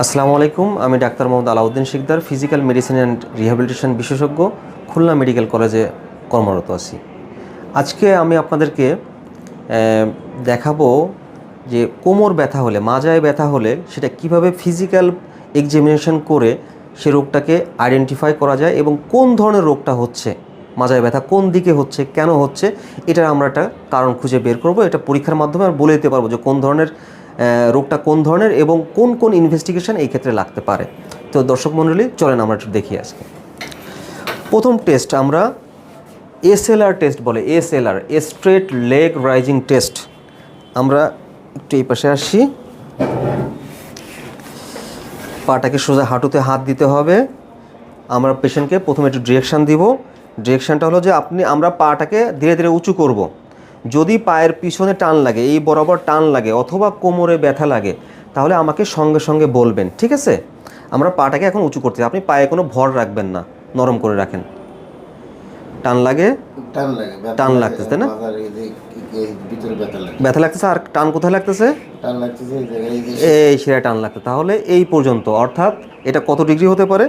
আসসালামু আলাইকুম, আমি doctor Mohammad Alauddin Sikder, physical medicine and rehabilitation বিশেষজ্ঞ, খুলনা মেডিকেল কলেজে কর্মরত আছি। আজকে আমি আপনাদেরকে দেখাবো যে কোমর ব্যথা হলে, মাজায় ব্যথা হলে সেটা কীভাবে ফিজিক্যাল এক্সামিনেশন করে সে রোগটাকে আইডেন্টিফাই করা যায় এবং কোন ধরনের রোগটা হচ্ছে, মাজায় ব্যথা কোন দিকে হচ্ছে, কেন হচ্ছে, এটার আমরা একটা কারণ খুঁজে বের করব, এটা পরীক্ষার মাধ্যমে আর বলে দিতে পারব যে কোন ধরনের রোগটা কোন ধরনের এবং কোন কোন ইনভেস্টিগেশন এই ক্ষেত্রে লাগতে পারে। তো দর্শক মণ্ডলী, চলেন আমরা একটু দেখি আজকে। প্রথম টেস্ট আমরা এসএলআর টেস্ট বলে SLR straight leg raising test আমরা একটু এই পাশে আসি। পাটাকে সোজা হাঁটুতে হাত দিতে হবে। আমরা পেশেন্টকে প্রথমে একটু ডিরেকশান দিব। ডিরেকশানটা হলো যে আপনি, আমরা পাটাকে ধীরে ধীরে উঁচু করব। যদি পায়ের পিছনে টান লাগে এই বরাবর টান লাগে অথবা কোমরে ব্যথা লাগে তাহলে আমাকে সঙ্গে সঙ্গে বলবেন ঠিক আছে? আমরা পাটাকে এখন উঁচু করতে আপনি পায়ে কোনো ভর রাখবেন না নরম করে রাখেন। টান লাগে? টান লাগে টান লাগতেছে, তাই না? ব্যথা লাগতেছে আর টান কোথায় লাগতেছে? টান এই শিরায় টান লাগতো তাহলে এই পর্যন্ত অর্থাৎ এটা কত ডিগ্রি হতে পারে?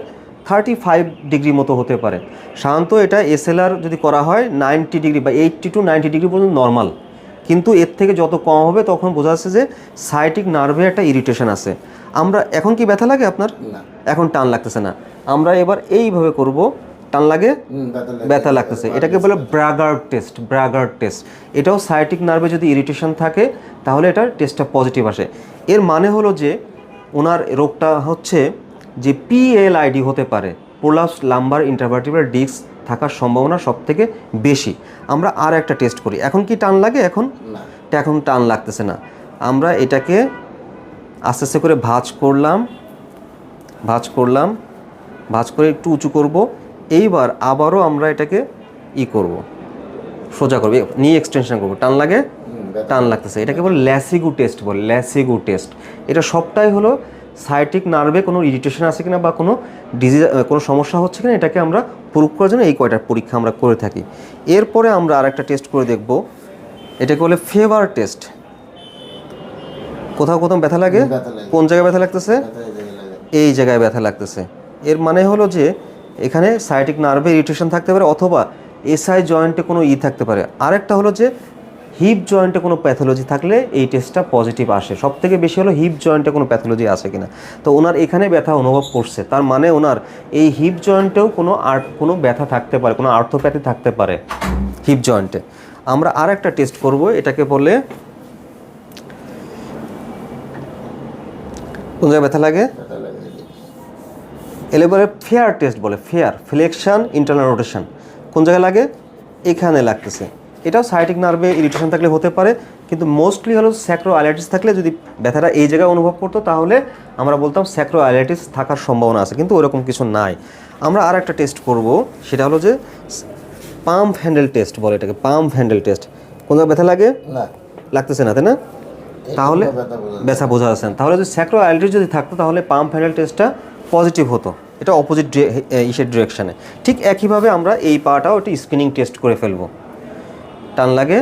থার্টি ফাইভ ডিগ্রি মতো হতে পারে। সাধারণত এটা এসএলআর যদি করা হয় নাইনটি ডিগ্রি বা এইটটি টু নাইনটি ডিগ্রি পর্যন্ত নর্মাল কিন্তু এর থেকে যত কম হবে তখন বোঝা যাচ্ছে যে সাইটিক নার্ভে একটা ইরিটেশন আছে। আমরা এখন কি ব্যথা লাগে আপনার? এখন টান লাগতেছে না। আমরা এবার এইভাবে করব টান লাগে ব্যথা লাগে ব্যথা লাগতেছে। এটাকে বলে ব্রাগার টেস্ট ব্রাগার টেস্ট এটাও সাইটিক নার্ভে যদি ইরিটেশন থাকে তাহলে এটার টেস্টটা পজিটিভ আসে। এর মানে হলো যে ওনার রোগটা হচ্ছে যে পিএলআইডি হতে পারে প্রোলাপস লাম্বার ইন্টারভার্টিব্রাল ডিস্ক থাকার সম্ভাবনা সব থেকে বেশি। আমরা আর একটা টেস্ট করি। এখন কি টান লাগে এখন? এখন টান লাগতেছে না। আমরা এটাকে আস্তে আস্তে করে ভাঁজ করলাম ভাঁজ করলাম ভাঁজ করে একটু উঁচু করব। এইবার আবারও আমরা এটাকে ই করব সোজা করব নিয়ে এক্সটেনশন করব। টান লাগে? টান লাগতেছে। এটাকে বলে ল্যাসিগু টেস্ট বলে ল্যাসিগু টেস্ট এটা সবটাই হলো সাইটিক নার্ভে কোনো ইরিটেশন আছে কিনা বা কোনো ডিজিজ কোনো সমস্যা হচ্ছে কিনা এটাকে আমরা প্রুভ করার জন্য এই কয়টার পরীক্ষা আমরা করে থাকি। এরপরে আমরা আরেকটা টেস্ট করে দেখব। এটাকে বলে ফেভার টেস্ট কোথাও কোথাও ব্যথা লাগে? কোন জায়গায় ব্যথা লাগতেছে? এই জায়গায় এই জায়গায় ব্যথা লাগতেছে। এর মানে হলো যে এখানে সাইটিক নার্ভে ইরিটেশন থাকতে পারে অথবা এসআই জয়েন্টে কোনো ই থাকতে পারে। আরেকটা হলো যে হিপ জয়েন্টে কোনো প্যাথোলজি থাকলে এই টেস্টটা পজিটিভ আসে। সব থেকে বেশি হলো হিপ জয়েন্টে কোনো প্যাথোলজি আছে কিনা। তো ওনার এখানে ব্যথা অনুভব করছে। তার মানে ওনার এই হিপ জয়েন্টেও কোনো আর্ট কোনো ব্যথা থাকতে পারে কোনো আর্থোপ্যাথি থাকতে পারে হিপ জয়েন্টে আমরা আর একটা টেস্ট করব এটাকে বলে কোন জায়গায় ব্যথা লাগে। এলে বলে ফেয়ার টেস্ট বলে ফেয়ার ফ্লেকশন ইন্টারনাল রোটেশন কোন জায়গায় লাগে? এখানে লাগতেছে। এটাও সাইটিক নার্ভে ইরিটেশন থাকলে হতে পারে কিন্তু মোস্টলি হলো স্যাক্রো আইলাইটিস থাকলে যদি ব্যথাটা এই জায়গায় অনুভব করতো তাহলে আমরা বলতাম স্যাক্রো আইলাইটিস থাকার সম্ভাবনা আছে কিন্তু ওরকম কিছু নাই। আমরা আর একটা টেস্ট করব সেটা হলো যে পাম্প হ্যান্ডেল টেস্ট বলে এটাকে পাম্প হ্যান্ডেল টেস্ট কোন ব্যথা লাগে? না। লাগতেছে না তাই না? তাহলে ব্যথা বোঝা। যাচ্ছে না। তাহলে যদি স্যাক্রো আইলিটিস যদি থাকতো তাহলে পাম্প হ্যান্ডেল টেস্টটা পজিটিভ হতো। এটা অপোজিট ইসের ডিরেকশানে ঠিক একইভাবে আমরা এই পাটাও একটু স্ক্রিনিং টেস্ট করে ফেলব। টান লাগে?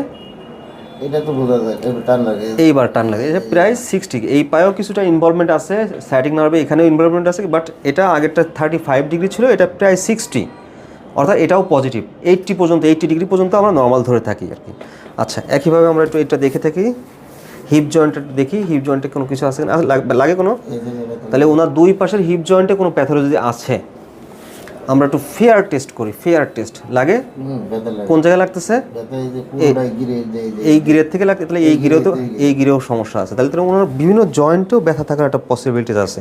এটা তো বোঝা যায় টান লাগে। এইবার টান লাগে। এটা প্রায় সিক্সটি এই পায়েও কিছুটা ইনভলভমেন্ট আছে সাইটিক নার্ভে এখানেও ইনভলভমেন্ট আছে বাট এটা আগেরটা থার্টি ফাইভ ডিগ্রি ছিল এটা প্রায় সিক্সটি অর্থাৎ এটাও পজিটিভ এইটটি পর্যন্ত এইটটি ডিগ্রি পর্যন্ত আমরা নর্মাল ধরে থাকি আর কি। আচ্ছা একইভাবে আমরা একটু এটা দেখে থাকি। হিপ জয়েন্টটা দেখি হিপ জয়েন্টে কোনো কিছু আছে না লাগে কোনো? তাহলে ওনার দুই পাশের হিপ জয়েন্টে কোনো প্যাথোলজি আছে আমরা একটু ফেয়ার টেস্ট করি ফেয়ার টেস্ট লাগে? কোন জায়গায় লাগতেছে? এই গিরের থেকে লাগতে তাহলে এই গিরেও তো এই গিরেও সমস্যা আছে। তাহলে তো ওনার বিভিন্ন জয়েন্টেও ব্যথা থাকার একটা পসিবিলিটিস আছে।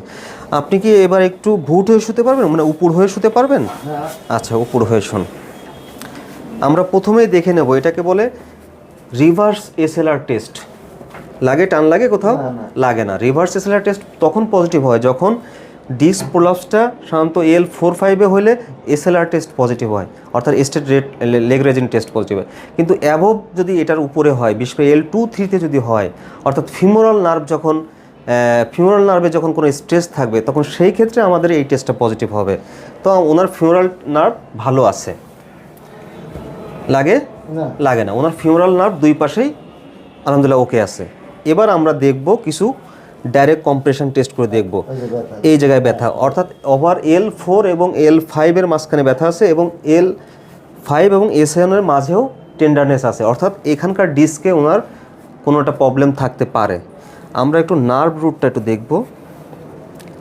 আপনি কি এবার একটু ভুট হয়ে শুতে পারবেন? মানে উপর হয়ে শুতে পারবেন? হ্যাঁ। আচ্ছা উপর হয়ে শোন। আমরা প্রথমেই দেখে নেব এটাকে বলে রিভার্স এসএলআর টেস্ট লাগে টান লাগে কোথাও। লাগে না। রিভার্স এসএলআর টেস্ট তখন পজিটিভ হয় যখন ডিস্ক প্রোলাপসটা সাধারণত এল ফোর ফাইভে হলে এসএলআর টেস্ট পজিটিভ হয় অর্থাৎ স্টেট রেট লেগ রেজিং টেস্ট পজিটিভ হয়। কিন্তু অ্যাভব যদি এটার উপরে হয় বিশেষ করে এল টু থ্রিতে যদি হয় অর্থাৎ ফিমোরাল নার্ভ যখন ফিমোরাল নার্ভে যখন কোনো স্ট্রেস থাকবে তখন সেই ক্ষেত্রে আমাদের এই টেস্টটা পজিটিভ হবে। তো ওনার ফিমোরাল নার্ভ ভালো আছে। লাগে? লাগে না। ওনার ফিউরাল নার্ভ দুই পাশেই আলহামদুলিল্লাহ ওকে আছে। এবার আমরা দেখব কিছু ডাইরেক্ট কম্প্রেশন টেস্ট করে দেখব। এই জায়গায় ব্যথা। অর্থাৎ ওভার এল ফোর এবং এল ফাইভের মাঝখানে ব্যথা আছে এবং এল ফাইভ এবং এস এর মাঝেও টেন্ডারনেস আছে। অর্থাৎ এখানকার ডিস্কে ওনার কোনো একটা প্রবলেম থাকতে পারে। আমরা একটু নার্ভ রুটটা একটু দেখব।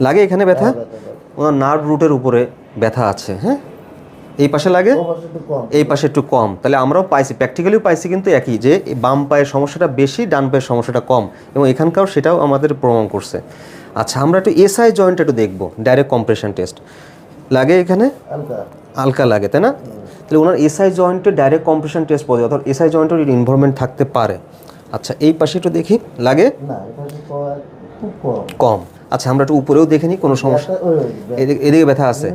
লাগে এখানে ব্যথা? ব্যথা। ওনার নার্ভ রুটের উপরে ব্যথা আছে হ্যাঁ? এই পাশে লাগে? এই পাশে একটু কম। তাহলে আমরাও পাইছি প্র্যাকটিক্যালিও পাইছি কিন্তু একই যে বাম পায়ের সমস্যাটা বেশি ডান পায়ের সমস্যাটা কম এবং এখানকার সেটাও আমাদের প্রমাণ করছে। আচ্ছা আমরা একটু এসআই জয়েন্ট একটু দেখব ডাইরেক্ট কম্প্রেশন টেস্ট লাগে এখানে? হালকা। লাগে তাই না? তাহলে ওনার এসআই জয়েন্টে ডাইরেক্ট কম্প্রেশন টেস্ট পড়ে অর্থাৎ এসআই জয়েন্টের ইনভলভমেন্ট থাকতে পারে। আচ্ছা এই পাশে একটু দেখি লাগে? কম- আচ্ছা আমরা একটু উপরেও দেখে নিই কোনো সমস্যা এদিকে ব্যথা আছে।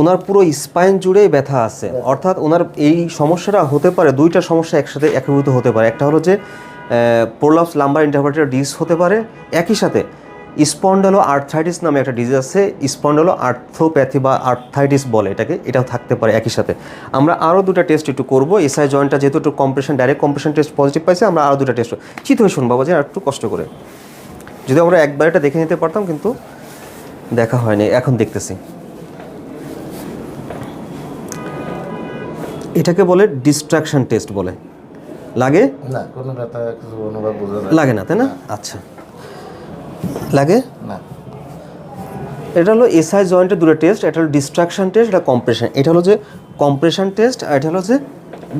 ওনার পুরো স্পাইন জুড়েই ব্যথা আছে। অর্থাৎ ওনার এই সমস্যাটা হতে পারে, দুইটা সমস্যা একসাথে একীভূত হতে পারে। একটা হলো যে প্রোলাপস লাম্বার ইন্টারভার্টার ডিস হতে পারে। একই সাথে স্পন্ডালো আর্থাইটিস নামে একটা ডিজিজ আছে, স্পন্ডালো আর্থোপ্যাথি বা আর্থাইটিস বলে এটাকে, এটাও থাকতে পারে একই সাথে। আমরা আরও দুটো টেস্ট একটু করব। এসআই জয়েন্টটা যেহেতু একটু compression, direct compression test positive পাইছে, আমরা আরও দুটো টেস্ট চিত হয়ে শুনব যে আর একটু কষ্ট করে। যদি আমরা একবার এটা দেখে নিতে পারতাম, কিন্তু দেখা হয়নি। এখন দেখতেছি। এটাকে বলে ডিস্ট্রাকশন টেস্ট বলে। লাগে? না কোনো ব্যথা কিছু অনুভব বোঝা যায়। লাগে না তাই না? আচ্ছা। লাগে? না। এটা হলো এসআই জয়েন্টের দুটো টেস্ট এটা হলো ডিস্ট্রাকশন টেস্ট এটা কম্প্রেশন এটা হলো যে কম্প্রেশন টেস্ট আর এটা হলো যে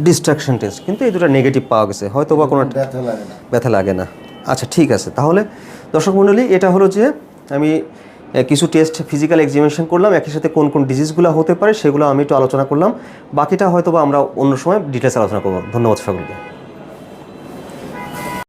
ডিস্ট্রাকশন টেস্ট কিন্তু এই দুটো নেগেটিভ পাওয়া গেছে। হয়তো বা কোনো ব্যথা লাগে না। আচ্ছা ঠিক আছে। তাহলে দর্শক মণ্ডলী এটা হলো যে আমি কিছু টেস্ট ফিজিক্যাল এক্সামিনেশন করলাম, একই সাথে কোন কোন ডিজিজগুলো হতে পারে সেগুলো আমি একটু আলোচনা করলাম। বাকিটা হয়তো বা আমরা অন্য সময় ডিটেলস আলোচনা করব। ধন্যবাদ সকলকে।